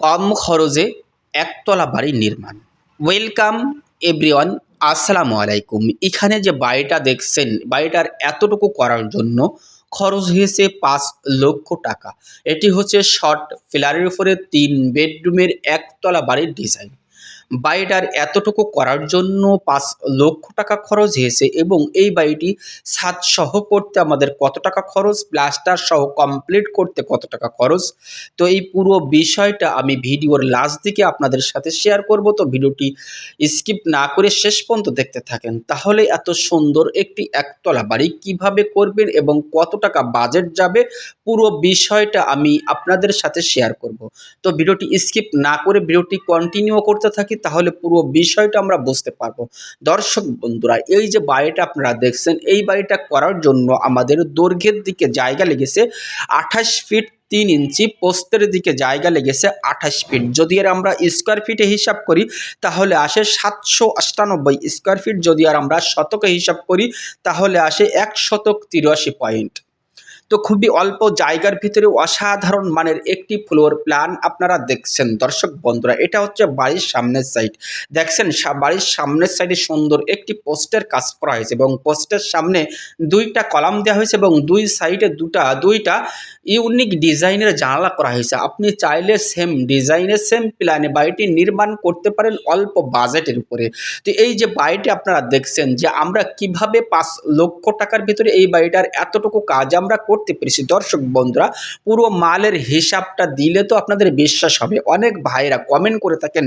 কম খরচে একতলা বাড়ি নির্মাণ। ওয়েলকাম এভরিওয়ান আসসালামু আলাইকুম। এখানে যে বাড়িটা দেখছেন, বাড়িটার এতটুকু করার জন্য খরচ হয়েছে পাঁচ লক্ষ টাকা। এটি হচ্ছে শর্ট ফিলারের উপরে তিন বেডরুমের একতলা বাড়ির ডিজাইন বাড়িটার এতটুকু করার জন্য পাঁচ লক্ষ টাকা খরচ হয়েছে এবং এই বাড়িটি ছাদ সহ করতে আমাদের কত টাকা খরচ, প্লাস্টার সহ কমপ্লিট করতে কত টাকা খরচ? তো এই পুরো বিষয়টা আমি ভিডিওর লাস্ট দিকে আপনাদের সাথে শেয়ার করব। তো ভিডিওটি স্কিপ না করে শেষ পর্যন্ত দেখতে থাকেন। তাহলে এত সুন্দর একটি একতলা বাড়ি কীভাবে করবেন এবং কত টাকা বাজেট যাবে, পুরো বিষয়টা আমি আপনাদের সাথে শেয়ার করব। তো ভিডিওটি স্কিপ না করে ভিডিওটি কন্টিনিউ করতে থাকি। তাহলে পুরো বিষয়টা আমরা বুঝতে পারব। দর্শক বন্ধুরা, এই যে বাড়িটা আপনারা দেখছেন, এই বাড়িটা করার জন্য আমাদের দৈর্ঘ্যের দিকে জায়গা লেগেছে আঠাশ ফিট তিন ইঞ্চি, পোস্তের দিকে জায়গা লেগেছে আঠাশ ফিট। যদি আর আমরা স্কোয়ার ফিটে হিসাব করি, তাহলে আসে সাতশো আটানব্বই স্কোয়ার ফিট যদি আর আমরা শতকে হিসাব করি, তাহলে আসে এক শতক তিরাশি পয়েন্ট তো খুবই অল্প জায়গার ভিতরে অসাধারণ মানের একটি ফ্লোর প্ল্যান আপনারা দেখছেন। দর্শক বন্ধুরা, এটা হচ্ছে বাড়ির সামনের সাইড দেখছেন বাড়ির সামনের সাইডে সুন্দর একটি পোস্টের কাজ করা হয়েছে এবং পোস্টের সামনে দুইটা কলাম দেওয়া হয়েছে এবং দুই সাইডে দুটা, দুইটা ইউনিক ডিজাইনের জানালা করা হয়েছে। আপনি চাইলে সেম ডিজাইনের সেম প্ল্যানে বাড়িটি নির্মাণ করতে পারেন অল্প বাজেটের উপরে। তো এই যে বাড়িটি আপনারা দেখছেন যে আমরা কীভাবে পাঁচ লক্ষ টাকার ভিতরে এই বাড়িটার এতটুকু কাজ আমরা করতে পেরেছি। দর্শক বন্ধুরা, পুরো মালের হিসাবটা দিলে তো আপনাদের বিশ্বাস হবে। অনেক ভাইরা কমেন্ট করে থাকেন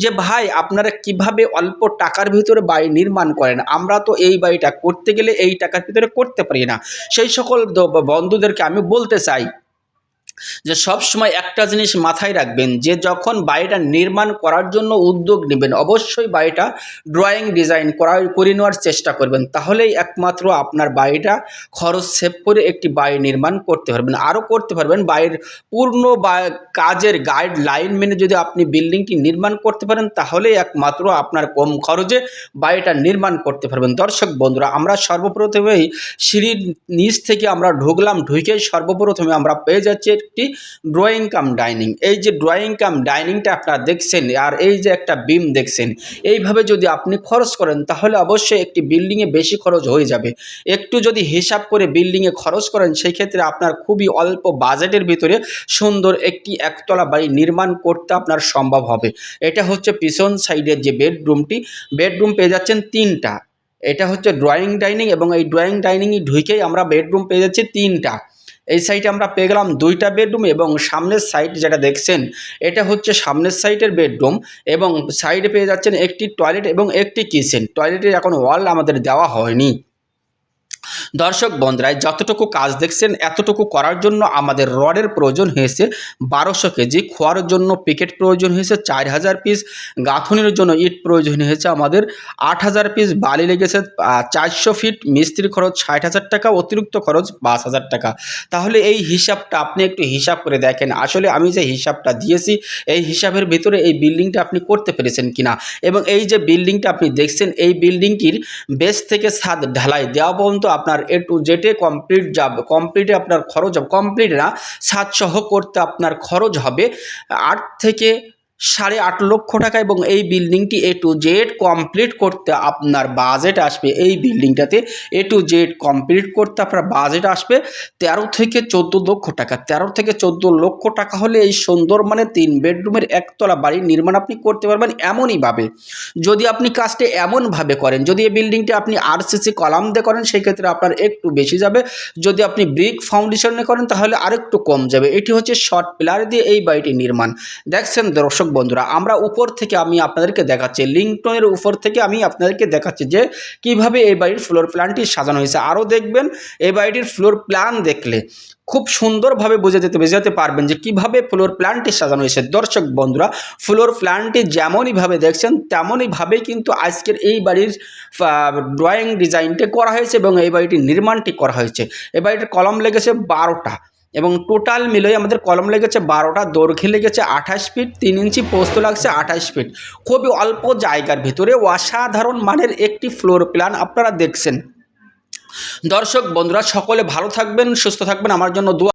যে, ভাই, আপনারা কীভাবে অল্প টাকার ভিতরে বাড়ি নির্মাণ করেন? আমরা তো এই বাড়িটা করতে গেলে এই টাকার ভিতরে করতে পারি না। সেই সকল বন্ধুদেরকে আমি বলতে চাই যে সব সময় একটা জিনিস মাথায় রাখবেন যে যখন বাড়িটা নির্মাণ করার জন্য উদ্যোগ নেবেন, অবশ্যই বাড়িটা ড্রয়িং ডিজাইন করা, করে নেওয়ার চেষ্টা করবেন। তাহলেই একমাত্র আপনার বাড়িটা খরচ সেভ করে একটি বাড়ি নির্মাণ করতে পারবেন। আরও করতে পারবেন, বাড়ির পূর্ণ বা কাজের গাইডলাইন মেনে যদি আপনি বিল্ডিংটি নির্মাণ করতে পারেন, তাহলেই একমাত্র আপনার কম খরচে বাড়িটা নির্মাণ করতে পারবেন। দর্শক বন্ধুরা, আমরা সর্বপ্রথমেই সিঁড়ির নিচ থেকে আমরা ঢুকলাম ঢুকেই সর্বপ্রথমে আমরা পেয়ে যাচ্ছি একটি ড্রয়িং কাম ডাইনিং এই যে ড্রয়িং কাম ডাইনিংটা আপনারা দেখছেন, আর এই যে একটা বিম দেখছেন, এইভাবে যদি আপনি খরচ করেন, তাহলে অবশ্যই একটি বিল্ডিংয়ে বেশি খরচ হয়ে যাবে। একটু যদি হিসাব করে বিল্ডিংয়ে খরচ করেন সেই ক্ষেত্রে আপনার খুবই অল্প বাজেটের ভিতরে সুন্দর একটি একতলা বাড়ি নির্মাণ করতে আপনার সম্ভব হবে। এটা হচ্ছে পিছন সাইডের যে বেডরুমটি বেডরুম পেয়ে যাচ্ছেন তিনটা। এটা হচ্ছে ড্রয়িং ডাইনিং এবং এই ড্রয়িং ডাইনিংয়ে ঢুকেই আমরা বেডরুম পেয়ে যাচ্ছি তিনটা। এই সাইডে আমরা পেয়ে গেলাম দুইটা বেডরুম এবং সামনের সাইড যেটা দেখছেন, এটা হচ্ছে সামনের সাইডের বেডরুম এবং সাইডে পেয়ে যাচ্ছেন একটি টয়লেট এবং একটি কিচেন টয়লেটের এখন ওয়াল আমাদের দেওয়া হয়নি। দর্শক বন্ধুরা যতটুকু কাজ দেখছেন, এতটুকু করার জন্য আমাদের রডের প্রয়োজন হয়েছে বারোশো কেজি, খোয়ার জন্য প্যাকেট প্রয়োজন হয়েছে চার হাজার পিস গাঁথুনির জন্য ইট প্রয়োজন হয়েছে আমাদের আট হাজার পিস বালি লেগেছে চারশো ফিট মিস্ত্রি খরচ ষাট হাজার টাকা, অতিরিক্ত খরচ পাঁচ হাজার টাকা। তাহলে এই হিসাবটা আপনি একটু হিসাব করে দেখেন, আসলে আমি যে হিসাবটা দিয়েছি, এই হিসাবের ভিতরে এই বিল্ডিংটা আপনি করতে পেরেছেন কিনা? এবং এই যে বিল্ডিংটা আপনি দেখছেন, এই বিল্ডিংটির বেস থেকে ছাদ ঢালাই, দেওয়া পর্যন্ত আপনার এ টু জেটে কমপ্লিট যাবে কমপ্লিটে আপনার খরচ কমপ্লিট না সাতসহ সহ করতে আপনার খরচ হবে আট থেকে সাড়ে আট লক্ষ টাকা এবং এই বিল্ডিংটি এ টু জেড কমপ্লিট করতে আপনার বাজেট আসবে। এই বিল্ডিংটাতে এ টু জেড কমপ্লিট করতে আপনার বাজেট আসবে তেরো থেকে চোদ্দ লক্ষ টাকা। তেরো থেকে চোদ্দ লক্ষ টাকা হলে এই সুন্দর মানে তিন বেডরুমের একতলা বাড়ি নির্মাণ আপনি করতে পারবেন এমনইভাবে যদি আপনি কাজটি এমনভাবে করেন, যদি এই বিল্ডিংটি আপনি আরসিসি কলাম দিয়ে করেন সেই ক্ষেত্রে আপনার একটু বেশি যাবে। যদি আপনি ব্রিক ফাউন্ডেশনে করেন, তাহলে আরেকটু কম যাবে। এটি হচ্ছে শর্ট পিলার দিয়ে এই বাড়িটি নির্মাণ। দেখছেন দর্শক বন্ধুরা, আমরা উপর থেকে আমি আপনাদেরকে দেখাচ্ছি, লিঙ্কটনের উপর থেকে আমি আপনাদেরকে দেখাচ্ছি যে কীভাবে এই বাড়ির ফ্লোর প্ল্যানটি সাজানো হয়েছে। আরও দেখবেন, এই বাড়িটির ফ্লোর প্ল্যান দেখলে খুব সুন্দরভাবে বুঝে যেতে বোঝাতে পারবেন যে কীভাবে ফ্লোর প্ল্যানটি সাজানো হয়েছে। দর্শক বন্ধুরা ফ্লোর প্ল্যানটি যেমনইভাবে দেখছেন, তেমনইভাবেই কিন্তু আজকের এই বাড়ির ড্রয়িং ডিজাইনটি করা হয়েছে এবং এই বাড়িটির নির্মাণটি করা হয়েছে। এই বাড়িটির কলম লেগেছে বারোটা। এবং টোটাল মিলিয়ে আমাদের কলম লেগেছে বারোটা, দৈর্ঘ্যে লেগেছে আঠাশ ফিট তিন ইঞ্চি পোস্ত লাগছে আঠাশ ফিট খুবই অল্প জায়গার ভিতরে অসাধারণ মানের একটি ফ্লোর প্ল্যান আপনারা দেখছেন। দর্শক, বন্ধুরা, সকলে ভালো থাকবেন, সুস্থ থাকবেন। আমার জন্য দোয়া